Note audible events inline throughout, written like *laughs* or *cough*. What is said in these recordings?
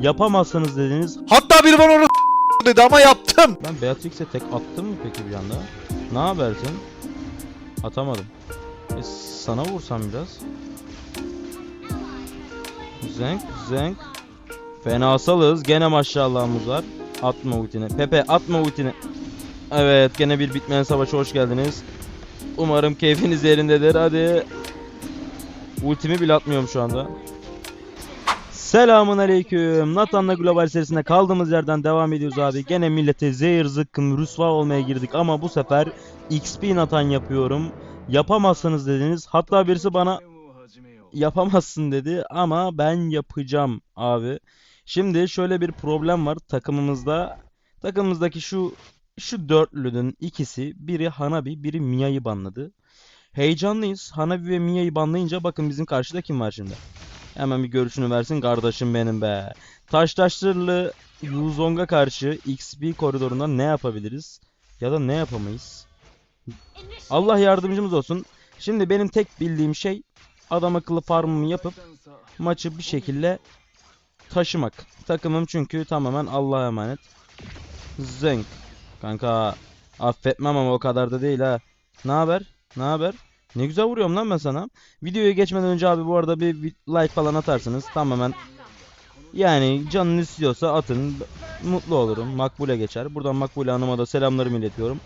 Yapamazsınız dediniz. Hatta biri bana onu dedi ama yaptım. Ben Beatrix'e tek attım mı peki bir anda? Ne habersin? Atamadım. E, sana vursam biraz. Zenk, zenk. Fenasalız. Gene maşallahımız var. Atma ultini. Pepe atma ultini. Evet gene bir bitmeyen savaşa hoş geldiniz. Umarım keyfiniz yerindedir. Hadi. Ultimi bile atmıyorum şu anda. Selamun aleyküm. Natan'la Global serisinde kaldığımız yerden devam ediyoruz abi. Gene millete zehir zıkkım rüsva olmaya girdik ama bu sefer XP Natan yapıyorum. Yapamazsınız dediniz. Hatta birisi bana yapamazsın dedi ama ben yapacağım abi. Şimdi şöyle bir problem var takımımızda. Takımımızdaki şu şu dörtlünün ikisi biri Hanabi, biri Mia'yı banladı. Heyecanlıyız. Hanabi ve Mia'yı banlayınca bakın bizim karşıda kim var şimdi. Hemen bir görüşünü versin kardeşim benim be. Taş taşlarlı Yuzong'a karşı XP koridorunda ne yapabiliriz? Ya da ne yapamayız? Allah yardımcımız olsun. Şimdi benim tek bildiğim şey adam akıllı farmımı yapıp maçı bir şekilde taşımak. Takımım çünkü tamamen Allah'a emanet. Zenk. Kanka affetmem ama o kadar da değil ha. Ne haber? Ne haber? Ne güzel vuruyorum lan ben sana. Videoya geçmeden önce abi bu arada bir, like falan atarsınız. Tamamen yani canınız istiyorsa atın. Mutlu olurum. Makbule geçer. Buradan Makbule Hanım'a da selamlarımı iletiyorum.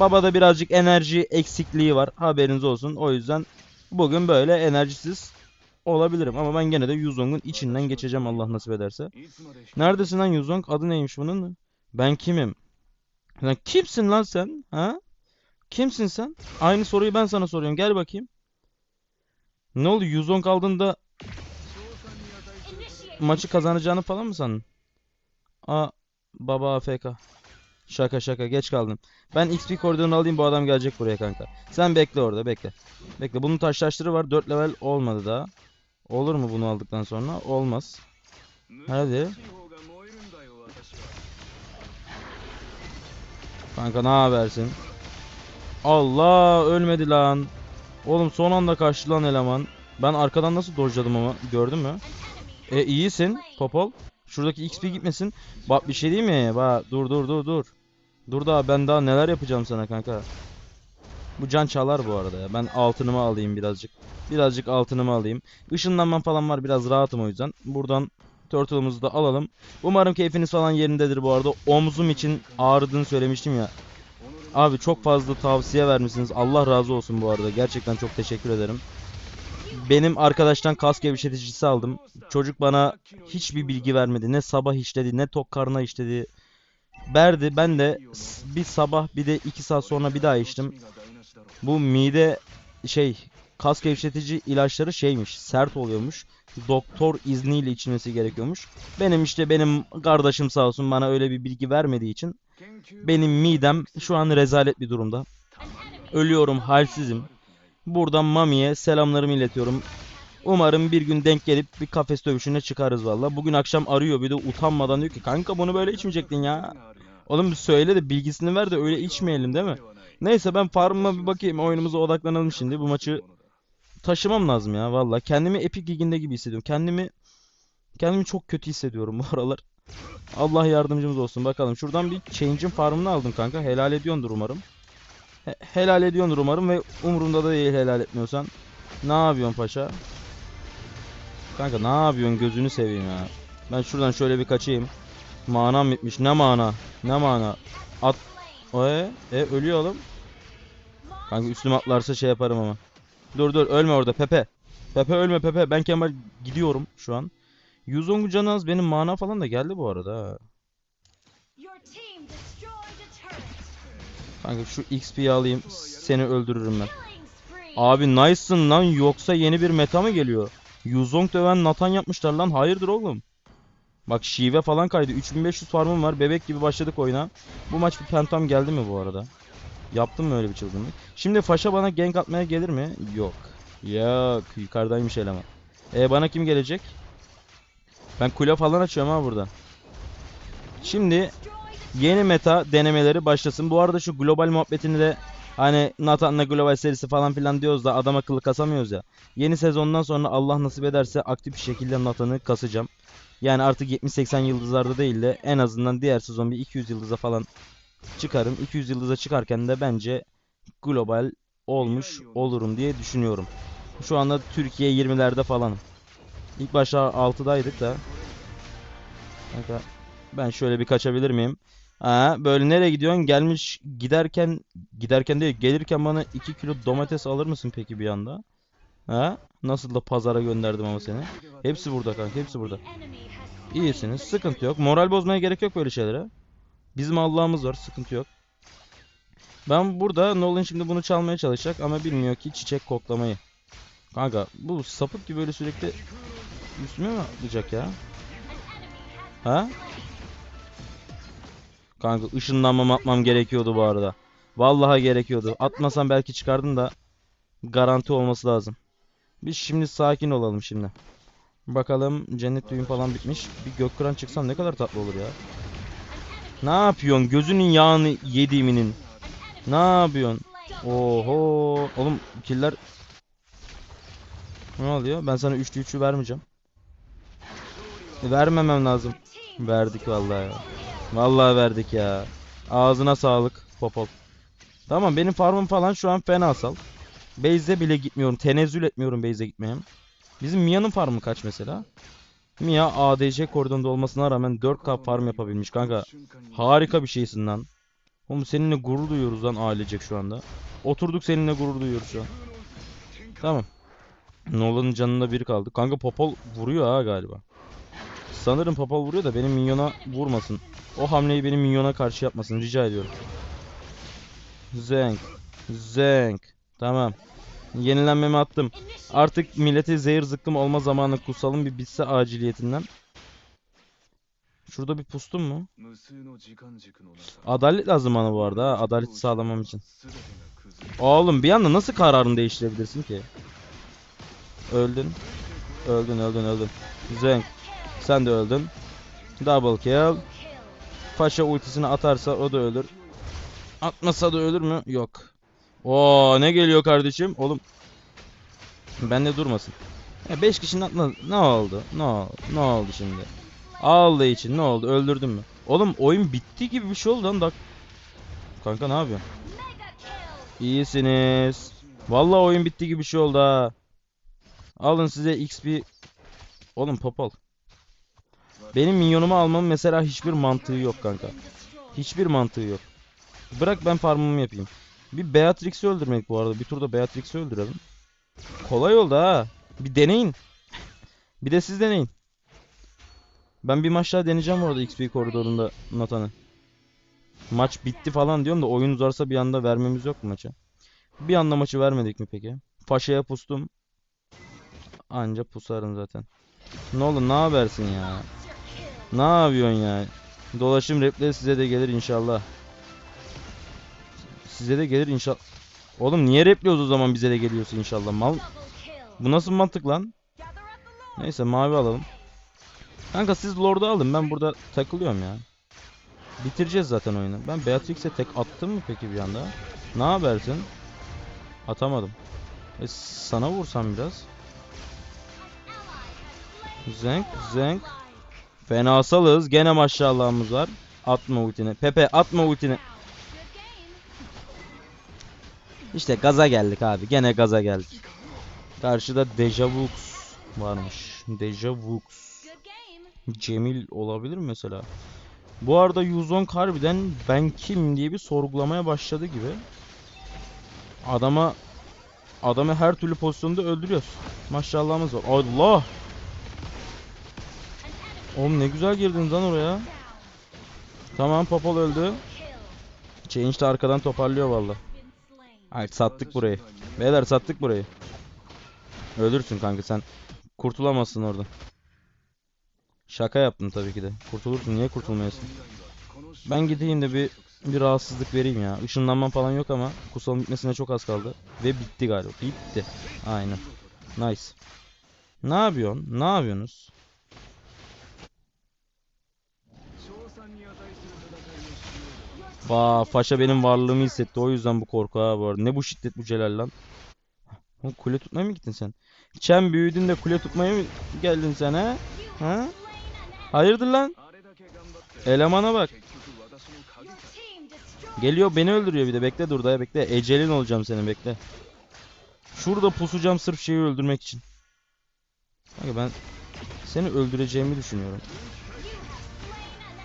Babada birazcık enerji eksikliği var. Haberiniz olsun. O yüzden bugün böyle enerjisiz olabilirim. Ama ben gene de Yuzong'un içinden geçeceğim Allah nasip ederse. Neredesin lan Yuzong? Adı neymiş bunun? Ben kimim? Lan kimsin lan sen? Ha? Kimsin sen? Aynı soruyu ben sana soruyorum. Gel bakayım. Ne oldu? Yuzong aldığında maçı kazanacağını falan mı sandın? Aa baba AFK. Şaka şaka geç kaldım. Ben XP koridorunu alayım bu adam gelecek buraya kanka. Sen bekle orada bekle. Bekle bunun taşlaştırı var 4 level olmadı daha. Olur mu bunu aldıktan sonra? Olmaz. Hadi. Kanka ne habersin? Allah ölmedi lan. Oğlum son anda kaçtı lan eleman. Ben arkadan nasıl dojladım ama gördün mü? E iyisin Popol. Şuradaki XP gitmesin. Bak bir şey diyeyim mi? Bak dur dur dur dur. Dur daha ben daha neler yapacağım sana kanka. Bu can çalar bu arada ya. Ben altınımı alayım birazcık. Birazcık altınımı alayım. Işınlanmam falan var biraz rahatım o yüzden. Buradan Turtle'ımızı da alalım. Umarım keyfiniz falan yerindedir bu arada. Omzum için ağrıdığını söylemiştim ya. Abi çok fazla tavsiye vermişsiniz. Allah razı olsun bu arada. Gerçekten çok teşekkür ederim. Benim arkadaştan kas gevşeticisi aldım. Çocuk bana hiçbir bilgi vermedi. Ne sabah işledi, ne tok karna işledi. Verdi. Ben de bir sabah bir de iki saat sonra bir daha içtim. Bu mide şey kas gevşetici ilaçları şeymiş, sert oluyormuş. Doktor izniyle içilmesi gerekiyormuş. Benim işte benim kardeşim sağ olsun bana öyle bir bilgi vermediği için benim midem şu an rezalet bir durumda. Ölüyorum, halsizim. Buradan Mami'ye selamlarımı iletiyorum. Umarım bir gün denk gelip bir kafes dövüşüne çıkarız valla. Bugün akşam arıyor bir de utanmadan diyor ki kanka bunu böyle içmeyecektin ya. Oğlum söyle de bilgisini ver de öyle içmeyelim değil mi? Neyse ben farmıma bir bakayım oyunumuza odaklanalım şimdi. Bu maçı taşımam lazım ya valla. Kendimi Epic Lig'inde gibi hissediyorum. Kendimi kendimi çok kötü hissediyorum bu aralar. Allah yardımcımız olsun bakalım. Şuradan bir change'in farmını aldım kanka. Helal ediyordur umarım. He- helal ediyordur umarım ve umurumda da değil helal etmiyorsan. Ne yapıyorsun paşa? Kanka ne yapıyorsun gözünü seveyim ya. Ben şuradan şöyle bir kaçayım. Manam bitmiş. Ne mana? Ne mana? At. E, e ölüyor oğlum. Kanka üstüme atlarsa şey yaparım ama. Dur dur ölme orada Pepe. Pepe ölme Pepe. Ben Kemal gidiyorum şu an. Yuzong'u canı az benim mana falan da geldi bu arada ha. Kanka şu XP'yi alayım. Seni öldürürüm ben. Abi nice'sın lan yoksa yeni bir meta mı geliyor? Yuzong döven Nathan yapmışlar lan hayırdır oğlum? Bak şive falan kaydı 3500 farmım var bebek gibi başladık oyuna. Bu maç bir pentam geldi mi bu arada? Yaptım mı öyle bir çılgınlık? Şimdi Faşa bana gank atmaya gelir mi? Yok. Yok yukarıdaymış eleman. E bana kim gelecek? Ben kule falan açıyorum ha burada. Şimdi yeni meta denemeleri başlasın. Bu arada şu global muhabbetini de Hani Nathan'la Global serisi falan filan diyoruz da adam akıllı kasamıyoruz ya. Yeni sezondan sonra Allah nasip ederse aktif bir şekilde Nathan'ı kasacağım. Yani artık 70-80 yıldızlarda değil de en azından diğer sezon bir 200 yıldıza falan çıkarım. 200 yıldıza çıkarken de bence global olmuş olurum diye düşünüyorum. Şu anda Türkiye 20'lerde falanım. İlk başta 6'daydık da. Kanka ben şöyle bir kaçabilir miyim? Ha, böyle nereye gidiyorsun? Gelmiş giderken giderken değil gelirken bana 2 kilo domates alır mısın peki bir anda? Ha? Nasıl da pazara gönderdim ama seni. Hepsi burada kanka, hepsi burada. İyisiniz, sıkıntı yok. Moral bozmaya gerek yok böyle şeylere. Bizim Allah'ımız var, sıkıntı yok. Ben burada Nolan şimdi bunu çalmaya çalışacak ama bilmiyor ki çiçek koklamayı. Kanka bu sapık gibi böyle sürekli üstüme mi atlayacak ya? Ha? Kanka ışınlanmam atmam gerekiyordu bu arada. Vallahi gerekiyordu. Atmasam belki çıkardım da garanti olması lazım. Biz şimdi sakin olalım şimdi. Bakalım cennet düğün falan bitmiş. Bir gökkıran çıksam ne kadar tatlı olur ya. Ne yapıyorsun? Gözünün yağını yediğiminin. Ne yapıyorsun? Oho. Oğlum killer ne oluyor? Ben sana üçlü üçü vermeyeceğim. E, Vermemem lazım. Verdik vallahi ya. Vallahi verdik ya. Ağzına sağlık Popol. Tamam benim farmım falan şu an fena sal. Base'e bile gitmiyorum. Tenezzül etmiyorum base'e gitmeye. Bizim Mia'nın farmı kaç mesela? Mia ADC koridorunda olmasına rağmen 4K farm yapabilmiş kanka. Harika bir şeysin lan. Oğlum seninle gurur duyuyoruz lan ailecek şu anda. Oturduk seninle gurur duyuyoruz şu an. Tamam. Nolan'ın canında biri kaldı. Kanka Popol vuruyor ha galiba. Sanırım Popol vuruyor da benim minyona vurmasın. O hamleyi benim minyona karşı yapmasın rica ediyorum. Zenk. Zenk. Tamam. Yenilenmemi attım. Artık millete zehir zıkkım olma zamanı kutsalım bir bitse aciliyetinden. Şurada bir pustum mu? Adalet lazım bana bu arada ha. Adaleti sağlamam için. Oğlum bir anda nasıl kararını değiştirebilirsin ki? Öldün. Öldün öldün öldün. Zenk. Sen de öldün. Double kill. Paşa ultisini atarsa o da ölür. Atmasa da ölür mü? Yok. Oo ne geliyor kardeşim? Oğlum. Bende durmasın. 5 kişinin atma ne oldu? Ne oldu? Ne oldu şimdi? Allah için ne oldu? Öldürdün mü? Oğlum oyun bitti gibi bir şey oldu lan. Kanka ne yapıyorsun? İyisiniz. Vallahi oyun bitti gibi bir şey oldu ha. Alın size XP. Oğlum popol. Benim minyonumu almamın mesela hiçbir mantığı yok kanka. Hiçbir mantığı yok. Bırak ben farmımı yapayım. Bir Beatrix'i öldürmek bu arada. Bir turda Beatrix'i öldürelim. Kolay oldu ha. Bir deneyin. *laughs* Bir de siz deneyin. Ben bir maç daha deneyeceğim orada XP koridorunda Nathan'ı. Maç bitti falan diyorum da oyun uzarsa bir anda vermemiz yok mu maça? Bir anda maçı vermedik mi peki? Paşa'ya pustum. Anca pusarım zaten. Ne olur ne habersin ya? Ne yapıyorsun ya? Dolaşım repleri size de gelir inşallah. Size de gelir inşallah. Oğlum niye repliyoruz o zaman bize de geliyorsa inşallah. Mal bu nasıl mantık lan? Neyse mavi alalım. Kanka siz Lord'u alın ben burada takılıyorum ya. Bitireceğiz zaten oyunu. Ben Beatrix'e tek attım mı peki bir anda? Ne habersin? Atamadım. E sana vursam biraz. Zenk, zenk. Fenasalız. Gene maşallahımız var. Atma ultini. Pepe atma ultini. İşte gaza geldik abi. Gene gaza geldik. Karşıda Dejavux varmış. Dejavux. Cemil olabilir mesela? Bu arada Yuzong harbiden ben kim diye bir sorgulamaya başladı gibi. Adama adamı her türlü pozisyonda öldürüyoruz. Maşallahımız var. Allah! Oğlum ne güzel girdin lan oraya. Tamam Popol öldü. Change de arkadan toparlıyor valla. Ay sattık burayı. Beyler sattık burayı. Ölürsün kanka sen. Kurtulamazsın orada. Şaka yaptım tabii ki de. Kurtulursun. Niye kurtulmayasın? Ben gideyim de bir bir rahatsızlık vereyim ya. Işınlanmam falan yok ama kutsalın bitmesine çok az kaldı. Ve bitti galiba. Bitti. Aynen. Nice. Ne yapıyorsun? Ne yapıyorsunuz? Vaa faşa benim varlığımı hissetti. O yüzden bu korku ha bu. Ne bu şiddet bu celal lan? Kule tutmaya mı gittin sen? Çen büyüdün de kule tutmaya mı geldin sen ha? Ha? Hayırdır lan? Elemana bak. Geliyor beni öldürüyor bir de. Bekle dur daya bekle. Ecelin olacağım senin bekle. Şurada pusacağım sırf şeyi öldürmek için. Kanka ben seni öldüreceğimi düşünüyorum.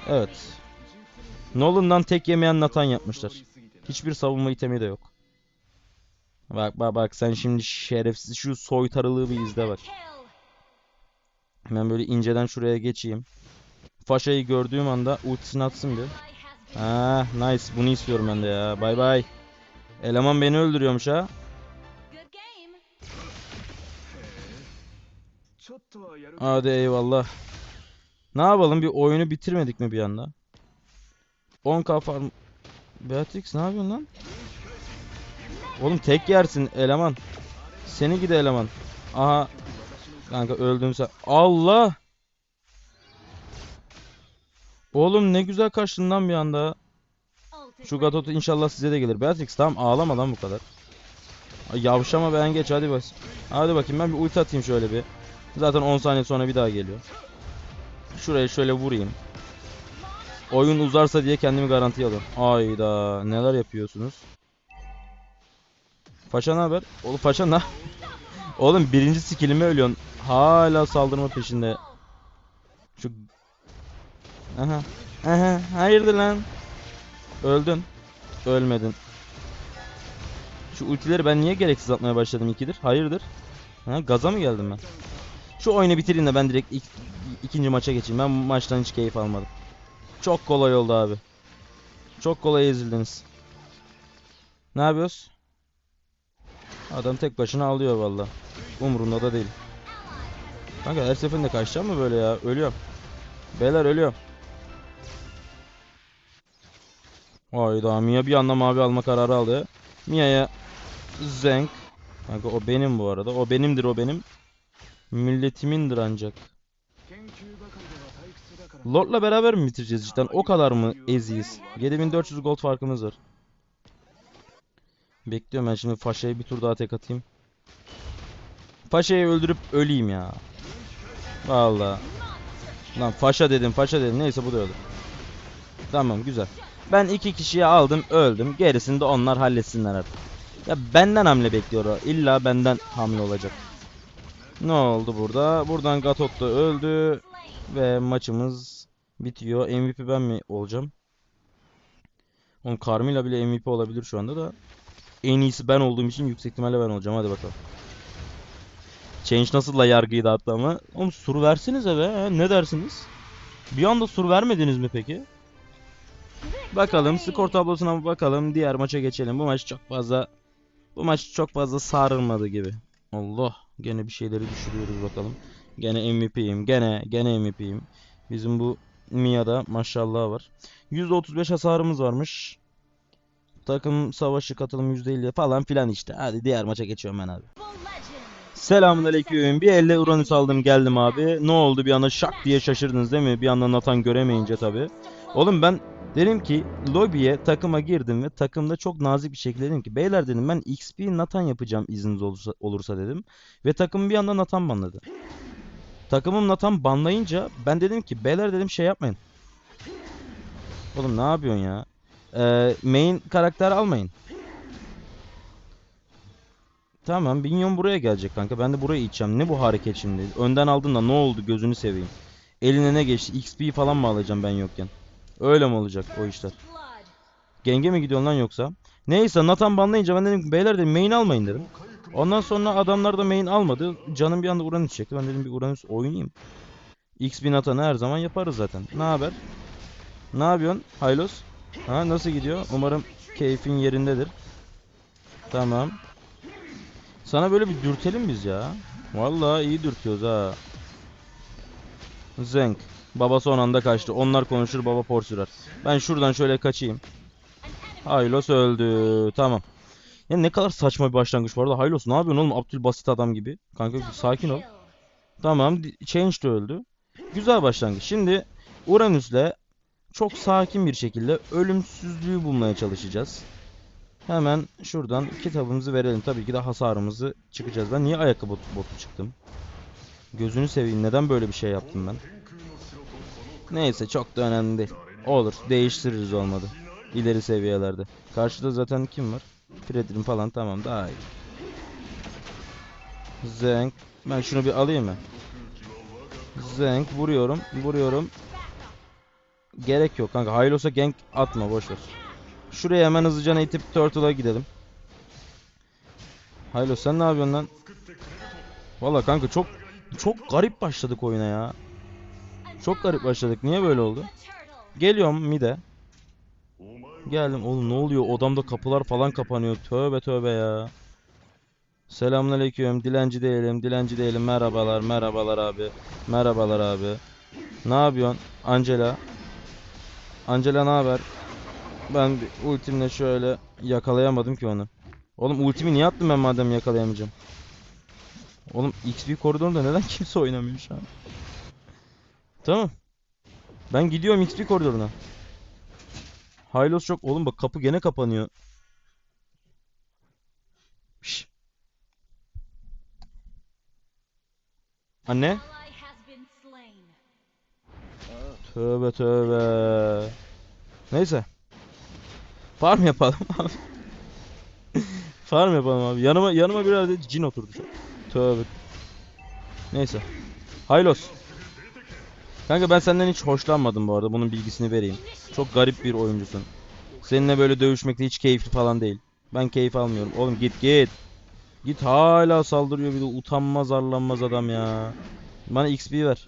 Evet. Nolan'dan tek yemeyen Nathan yapmışlar. Hiçbir savunma itemi de yok. Bak bak bak sen şimdi şerefsiz şu soytarılığı bir izle bak. Hemen böyle inceden şuraya geçeyim. Faşa'yı gördüğüm anda ultisini atsın bir. Ah nice bunu istiyorum ben de ya. Bay bay. Eleman beni öldürüyormuş ha. Hadi eyvallah. Ne yapalım bir oyunu bitirmedik mi bir anda? 10k farm... Beatrix ne yapıyorsun lan? Oğlum tek yersin eleman. Seni gide eleman. Aha. Kanka öldün sen. Allah! Oğlum ne güzel kaçtın bir anda. Şu. Gatot inşallah size de gelir. Beatrix tamam ağlama lan bu kadar. Ay, Yavşama ben geç hadi bas. Hadi bakayım ben bir ulti atayım şöyle bir. Zaten 10 saniye sonra bir daha geliyor. Şuraya şöyle vurayım. Oyun uzarsa diye kendimi garantiye alıyorum. Ayda neler yapıyorsunuz? Paşa ne haber? Oğlum Paşa ne? *laughs* Oğlum birinci skillime ölüyorsun. Hala saldırma peşinde. Şu Aha. Aha. Hayırdır lan? Öldün. Ölmedin. Şu ultileri ben niye gereksiz atmaya başladım ikidir? Hayırdır? Ha, gaza mı geldim ben? Şu oyunu bitireyim de ben direkt ilk, ikinci maça geçeyim. Ben bu maçtan hiç keyif almadım. Çok kolay oldu abi. Çok kolay ezildiniz. Ne yapıyoruz? Adam tek başına alıyor valla. Umurunda da değil. Kanka her seferinde kaçacağım mı böyle ya? Ölüyorum. Beyler ölüyorum. Hayda Mia bir anda mavi alma kararı aldı. Mia'ya Zenk. Kanka o benim bu arada. O benimdir o benim. Milletimindir ancak. Lord'la beraber mi bitireceğiz cidden? O kadar mı eziyiz? 7400 gold farkımız var. Bekliyorum ben şimdi Faşa'ya bir tur daha tek atayım. Faşa'yı öldürüp öleyim ya. Vallahi. Lan Faşa dedim, Faşa dedim. Neyse bu da öldü. Tamam güzel. Ben iki kişiyi aldım, öldüm. Gerisini de onlar halletsinler artık. Ya benden hamle bekliyor o. İlla benden hamle olacak. Ne oldu burada? Buradan Gatot da öldü. Ve maçımız bitiyor. MVP ben mi olacağım? Oğlum Carmilla bile MVP olabilir şu anda da. En iyisi ben olduğum için yüksek ihtimalle ben olacağım. Hadi bakalım. Change nasıl da yargıyı dağıttı ama. Oğlum sur versenize be. Ne dersiniz? Bir anda sur vermediniz mi peki? Bakalım skor tablosuna bakalım. Diğer maça geçelim. Bu maç çok fazla bu maç çok fazla sarılmadı gibi. Allah gene bir şeyleri düşürüyoruz bakalım. Gene MVP'yim. Gene gene MVP'yim. Bizim bu Mia'da maşallah var. %35 hasarımız varmış. Takım savaşı katılım %50 falan filan işte. Hadi diğer maça geçiyorum ben abi. Full legend. Selamünaleyküm. Bir elle Uranüs aldım geldim abi. Ne oldu bir anda şak diye şaşırdınız değil mi? Bir anda Nathan göremeyince tabi. Oğlum ben dedim ki lobiye takıma girdim ve takımda çok nazik bir şekilde dedim ki beyler dedim ben XP Nathan yapacağım izniniz olursa, olursa dedim. Ve takım bir anda Nathan banladı. Takımım Nathan banlayınca ben dedim ki beyler dedim şey yapmayın. Oğlum ne yapıyorsun ya? Ee, main karakter almayın. Tamam Minyon buraya gelecek kanka. Ben de buraya içeceğim. Ne bu hareket şimdi? Önden aldın da ne oldu gözünü seveyim. Eline ne geçti? XP falan mı alacağım ben yokken? Öyle mi olacak o işler? Genge mi gidiyorsun lan yoksa? Neyse Nathan banlayınca ben dedim beyler dedim main almayın dedim. Ondan sonra adamlar da main almadı. Canım bir anda Uranüs çekti. Ben dedim bir Uranüs oynayayım. XP Nathan'ı her zaman yaparız zaten. Ne haber? Ne yapıyorsun? Haylos? Ha nasıl gidiyor? Umarım keyfin yerindedir. Tamam. Sana böyle bir dürtelim biz ya. Vallahi iyi dürtüyoruz ha. Zenk. Baba son anda kaçtı. Onlar konuşur baba por sürer. Ben şuradan şöyle kaçayım. Haylos öldü. Tamam. Ya ne kadar saçma bir başlangıç bu arada. Haylos ne yapıyorsun oğlum? Abdülbasit adam gibi. Kanka sakin ol. Tamam. Change de öldü. Güzel başlangıç. Şimdi Uranüs'le çok sakin bir şekilde ölümsüzlüğü bulmaya çalışacağız. Hemen şuradan kitabımızı verelim. Tabii ki de hasarımızı çıkacağız. Ben niye ayakkabı botu çıktım? Gözünü seveyim. Neden böyle bir şey yaptım ben? Neyse çok da önemli değil. Olur değiştiririz olmadı. İleri seviyelerde. Karşıda zaten kim var? Fredrin falan tamam daha iyi. Zenk. Ben şunu bir alayım mı? Zenk vuruyorum. Vuruyorum. Gerek yok kanka. Hylos'a gank atma boşver. Şuraya hemen hızlıca itip Turtle'a gidelim. Hylos sen ne yapıyorsun lan? Valla kanka çok çok garip başladık oyuna ya. Çok garip başladık. Niye böyle oldu? Geliyorum mide. Geldim. Oğlum ne oluyor? Odamda kapılar falan kapanıyor. Tövbe tövbe ya. Selamünaleyküm. Dilenci değilim. Dilenci değilim. Merhabalar. Merhabalar abi. Merhabalar abi. Ne yapıyorsun? Angela. Angela ne haber? Ben bir ultimle şöyle yakalayamadım ki onu. Oğlum ultimi niye attım ben madem yakalayamayacağım? Oğlum XP koridorunda neden *laughs* kimse oynamıyor şu an? Tamam. Ben gidiyorum XP koridoruna. Hylos çok oğlum bak kapı gene kapanıyor. Şş. Anne? Tövbe tövbe. Neyse. Farm yapalım abi. *laughs* Farm yapalım abi. Yanıma yanıma bir adet cin oturdu. Tövbe. Neyse. Haylos. Kanka ben senden hiç hoşlanmadım bu arada. Bunun bilgisini vereyim. Çok garip bir oyuncusun. Seninle böyle dövüşmek de hiç keyifli falan değil. Ben keyif almıyorum. Oğlum git git. Git hala saldırıyor bir de utanmaz arlanmaz adam ya. Bana XP ver.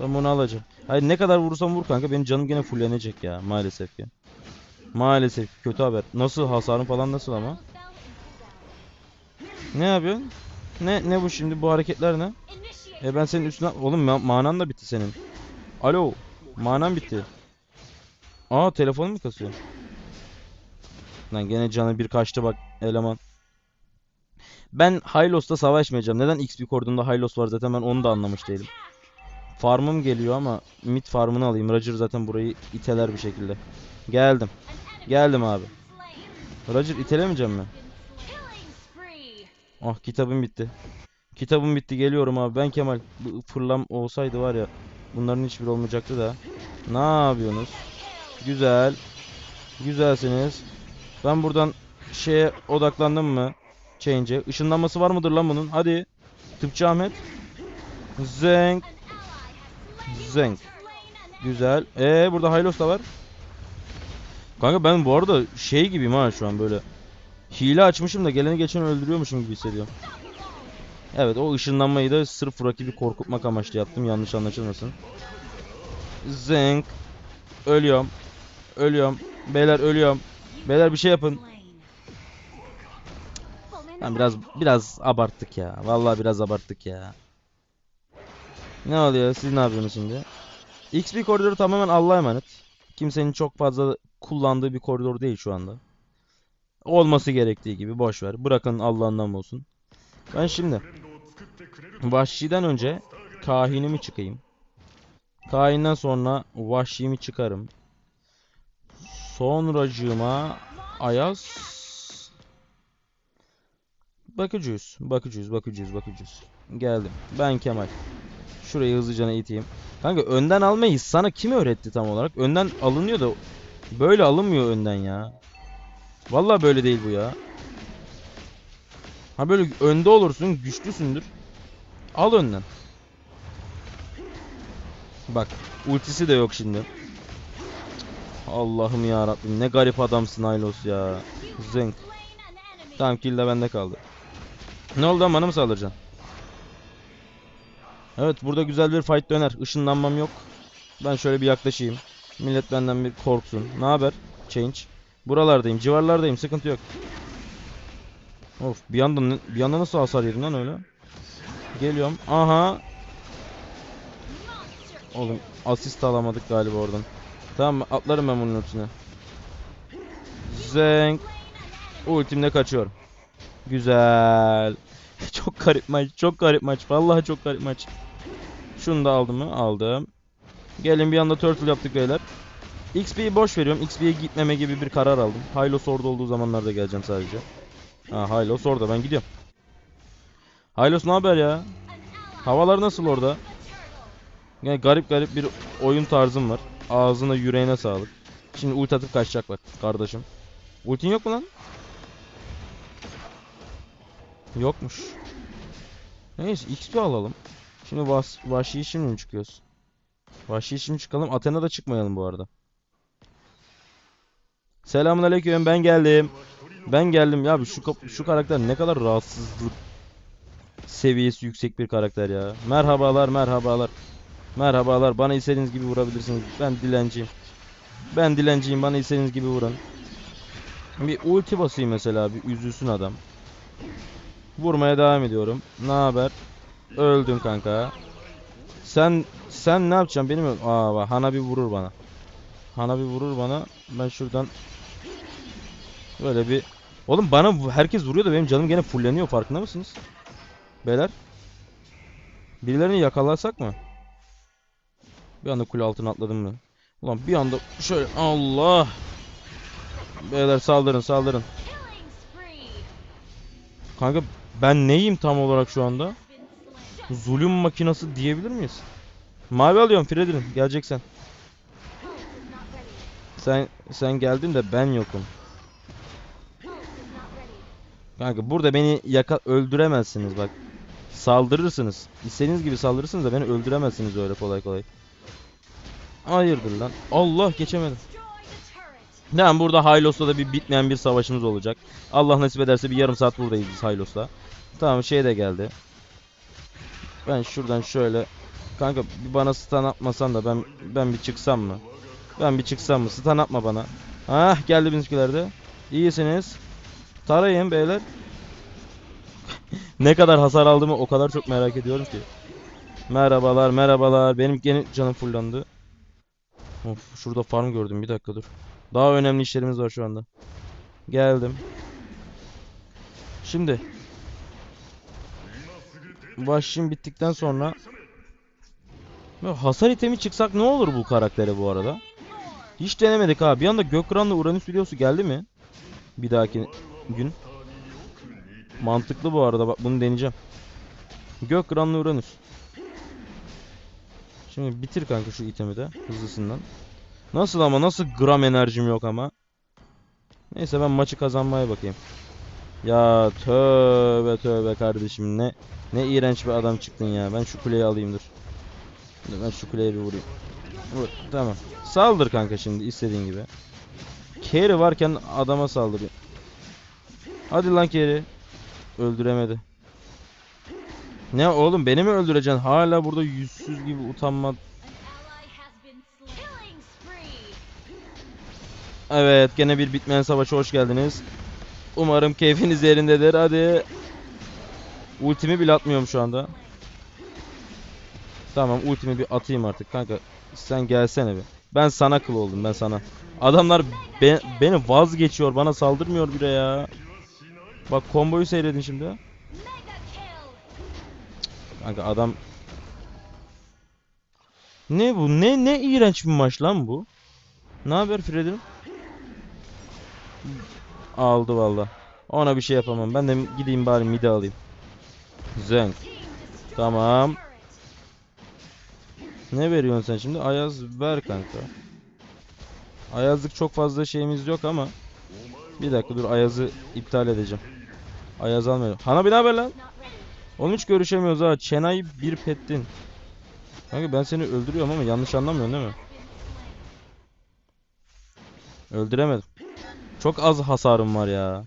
Ben bunu alacağım. Hayır ne kadar vurursam vur kanka benim canım gene fullenecek ya maalesef ki. Maalesef kötü haber. Nasıl hasarın falan nasıl ama? Ne yapıyorsun? Ne ne bu şimdi bu hareketler ne? E ben senin üstüne oğlum ma- manan da bitti senin. Alo. Manan bitti. Aa telefonum mu kasıyor? Lan gene canı bir kaçtı bak eleman. Ben Hylos'ta savaşmayacağım. Neden XP koridorunda Hylos var zaten ben onu da anlamış değilim. Farmım geliyor ama mid farmını alayım. Roger zaten burayı iteler bir şekilde. Geldim. Geldim abi. Roger itelemeyeceğim mi? Ah kitabım bitti. Kitabım bitti geliyorum abi. Ben Kemal. Fırlam olsaydı var ya. Bunların hiçbiri olmayacaktı da. Ne yapıyorsunuz? Güzel. Güzelsiniz. Ben buradan şeye odaklandım mı? Change'e. Işınlanması var mıdır lan bunun? Hadi. Tıpçı Ahmet. Zenk. Zenk. Güzel. Ee burada Hylos da var. Kanka ben bu arada şey gibiyim ha şu an böyle. Hile açmışım da geleni geçeni öldürüyormuşum gibi hissediyorum. Evet o ışınlanmayı da sırf rakibi korkutmak amaçlı yaptım. Yanlış anlaşılmasın. Zenk. Ölüyorum. Ölüyorum. Beyler ölüyorum. Beyler bir şey yapın. Ben biraz biraz abarttık ya. Vallahi biraz abarttık ya. Ne oluyor? Siz ne yapıyorsunuz şimdi? XP koridoru tamamen Allah'a emanet. Kimsenin çok fazla kullandığı bir koridor değil şu anda. Olması gerektiği gibi boş ver. Bırakın Allah'ından olsun. Ben şimdi Vahşi'den önce kahinimi çıkayım. Kahinden sonra Vahşi'mi çıkarım. Sonracığıma Ayaz Bakıcıyız. Bakıcıyız, bakıcıyız, bakıcıyız. Geldim. Ben Kemal. Şurayı hızlıca iteyim. Kanka önden almayı sana kim öğretti tam olarak? Önden alınıyor da böyle alınmıyor önden ya. Vallahi böyle değil bu ya. Ha böyle önde olursun, güçlüsündür. Al önden. Bak, ultisi de yok şimdi. Allah'ım ya Rabbim ne garip adamsın Aylos ya. Zınk. Tamam kill de bende kaldı. Ne oldu bana mı saldıracaksın? Evet burada güzel bir fight döner. Işınlanmam yok. Ben şöyle bir yaklaşayım. Millet benden bir korksun. Ne haber? Change. Buralardayım, civarlardayım. Sıkıntı yok. Of, bir anda bir anda nasıl hasar yedim lan öyle? Geliyorum. Aha. Oğlum asist alamadık galiba oradan. Tamam atlarım ben bunun ultisine. Zenk. Ultimle kaçıyorum. Güzel. *laughs* çok garip maç. Çok garip maç. Vallahi çok garip maç. Şunu da aldım mı? Aldım. Gelin bir anda turtle yaptık beyler. XP'yi boş veriyorum. XP'ye gitmeme gibi bir karar aldım. Hylos orada olduğu zamanlarda geleceğim sadece. Ha Hylos orada. Ben gidiyorum. Hylos ne haber ya? Havalar nasıl orada? Yani garip garip bir oyun tarzım var. Ağzına yüreğine sağlık. Şimdi ulti atıp kaçacak bak kardeşim. Ultin yok mu lan? Yokmuş. Neyse XP alalım. Şimdi vas vahşi şimdi mi çıkıyoruz? Vahşi şimdi çıkalım. Athena'da çıkmayalım bu arada. Selamünaleyküm ben geldim. Ben geldim ya şu şu karakter ne kadar rahatsızlık seviyesi yüksek bir karakter ya. Merhabalar merhabalar. Merhabalar bana istediğiniz gibi vurabilirsiniz. Ben dilenciyim. Ben dilenciyim bana istediğiniz gibi vurun. Bir ulti basayım mesela bir üzülsün adam. Vurmaya devam ediyorum. Ne haber? Öldün kanka. Sen sen ne yapacaksın benim Aa bak Hana bir vurur bana. Hana bir vurur bana. Ben şuradan böyle bir Oğlum bana herkes vuruyor da benim canım gene fulleniyor farkında mısınız? Beyler. Birilerini yakalasak mı? Bir anda kule altına atladım mı? Ulan bir anda şöyle Allah. Beyler saldırın saldırın. Kanka ben neyim tam olarak şu anda? Zulüm makinası diyebilir miyiz? Mavi alıyorum Fredrin geleceksen. Sen sen geldin de ben yokum. Kanka burada beni yaka öldüremezsiniz bak. Saldırırsınız. İstediğiniz gibi saldırırsınız da beni öldüremezsiniz öyle kolay kolay. Hayırdır lan. Allah geçemedim. Yani burada Hylos'ta da bir bitmeyen bir savaşımız olacak. Allah nasip ederse bir yarım saat buradayız biz Hylos'la. Tamam şey de geldi. Ben şuradan şöyle Kanka bir bana stun atmasan da ben ben bir çıksam mı? Ben bir çıksam mı? Stun atma bana. Hah geldi bizimkiler de. İyisiniz. Tarayın beyler. Ne kadar hasar aldığımı o kadar çok merak ediyorum ki. Merhabalar merhabalar. Benim gene canım fullandı. Of şurada farm gördüm bir dakika dur. Daha önemli işlerimiz var şu anda. Geldim. Şimdi Başım bittikten sonra hasar itemi çıksak ne olur bu karaktere bu arada? Hiç denemedik ha. Bir anda Gökran'la Uranüs videosu geldi mi? Bir dahaki gün. Mantıklı bu arada bak bunu deneyeceğim. Gökran'la Uranüs. Şimdi bitir kanka şu itemi de hızlısından. Nasıl ama nasıl gram enerjim yok ama. Neyse ben maçı kazanmaya bakayım. Ya tövbe tövbe kardeşim ne ne iğrenç bir adam çıktın ya. Ben şu kuleyi alayım dur. Ben şu kuleye bir vurayım. Vur. Tamam. Saldır kanka şimdi istediğin gibi. Carry varken adama saldırıyor. Hadi lan Carry. Öldüremedi. Ne oğlum beni mi öldüreceksin? Hala burada yüzsüz gibi utanma. Evet gene bir bitmeyen savaşa hoş geldiniz. Umarım keyfiniz yerindedir. Hadi. Ultimi bile atmıyorum şu anda. Tamam ultimi bir atayım artık kanka. Sen gelsene bir. Ben sana kıl oldum ben sana. Adamlar be- beni vazgeçiyor bana saldırmıyor bile ya. Bak komboyu seyredin şimdi. Kanka adam Ne bu? Ne ne iğrenç bir maç lan bu? Ne haber Fred'im? Aldı valla. Ona bir şey yapamam. Ben de gideyim bari mide alayım. Zenk. Tamam. Ne veriyorsun sen şimdi? Ayaz ver kanka. Ayazlık çok fazla şeyimiz yok ama. Bir dakika dur Ayaz'ı iptal edeceğim. Ayaz almıyorum. Hana bir haber lan? Oğlum hiç görüşemiyoruz ha. Çenayı bir pettin. Kanka ben seni öldürüyorum ama yanlış anlamıyorsun değil mi? Öldüremedim. Çok az hasarım var ya.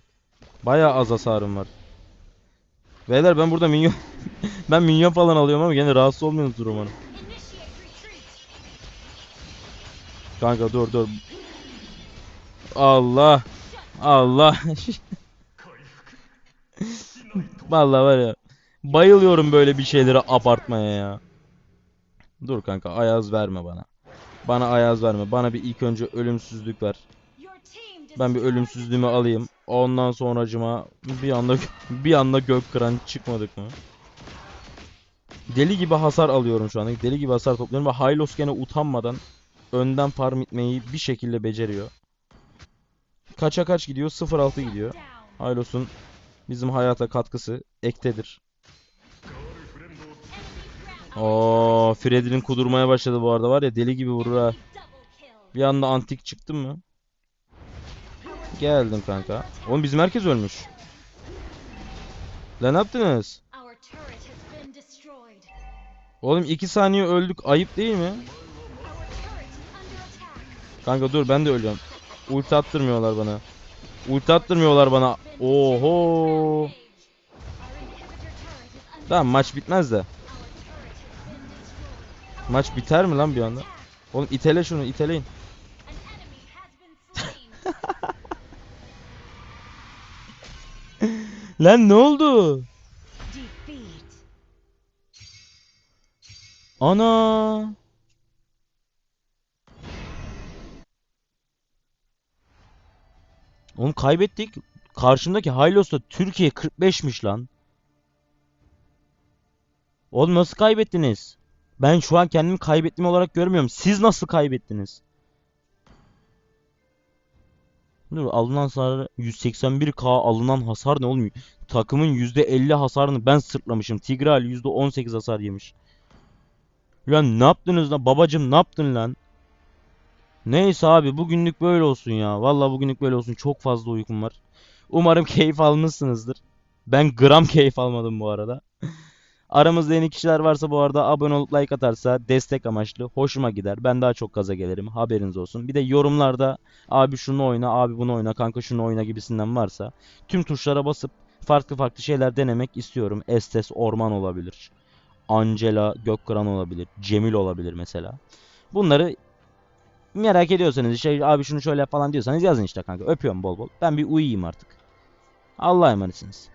Bayağı az hasarım var. Beyler ben burada minyon *laughs* ben minyon falan alıyorum ama gene rahatsız olmuyorsunuz retreat. Kanka dur dur. Allah. Allah. *laughs* Vallahi var ya. Bayılıyorum böyle bir şeyleri abartmaya ya. Dur kanka ayaz verme bana. Bana ayaz verme. Bana bir ilk önce ölümsüzlük ver. Ben bir ölümsüzlüğümü alayım. Ondan sonracıma bir anda *laughs* bir anda gök kıran çıkmadık mı? Deli gibi hasar alıyorum şu anda. Deli gibi hasar topluyorum ve Hylos gene utanmadan önden farm itmeyi bir şekilde beceriyor. Kaça kaç gidiyor? 0-6 gidiyor. Hylos'un bizim hayata katkısı ektedir. Oo, Freddy'nin kudurmaya başladı bu arada var ya deli gibi vurur ha. Bir anda antik çıktın mı? Geldim kanka. Oğlum bizim herkes ölmüş. Lan ne yaptınız? Oğlum 2 saniye öldük ayıp değil mi? Kanka dur ben de öleceğim. Ulti attırmıyorlar bana. Ulti attırmıyorlar bana. Oho. Tamam maç bitmez de. Maç biter mi lan bir anda? Oğlum itele şunu iteleyin. *laughs* Lan ne oldu? Ana. Oğlum kaybettik. Karşımdaki Hylos'ta Türkiye 45'miş lan. Oğlum nasıl kaybettiniz? Ben şu an kendimi kaybettiğim olarak görmüyorum. Siz nasıl kaybettiniz? Dur alınan hasar 181k alınan hasar ne oğlum? Takımın %50 hasarını ben sırtlamışım. Tigreal %18 hasar yemiş. Lan ne yaptınız lan? Babacım ne yaptın lan? Neyse abi bugünlük böyle olsun ya. Vallahi bugünlük böyle olsun. Çok fazla uykum var. Umarım *laughs* keyif almışsınızdır. Ben gram keyif almadım bu arada. Aramızda yeni kişiler varsa bu arada abone olup like atarsa destek amaçlı hoşuma gider. Ben daha çok gaza gelirim. Haberiniz olsun. Bir de yorumlarda abi şunu oyna, abi bunu oyna, kanka şunu oyna gibisinden varsa tüm tuşlara basıp farklı farklı şeyler denemek istiyorum. Estes Orman olabilir. Angela Gökkıran olabilir. Cemil olabilir mesela. Bunları merak ediyorsanız işte abi şunu şöyle falan diyorsanız yazın işte kanka. Öpüyorum bol bol. Ben bir uyuyayım artık. Allah'a emanetsiniz.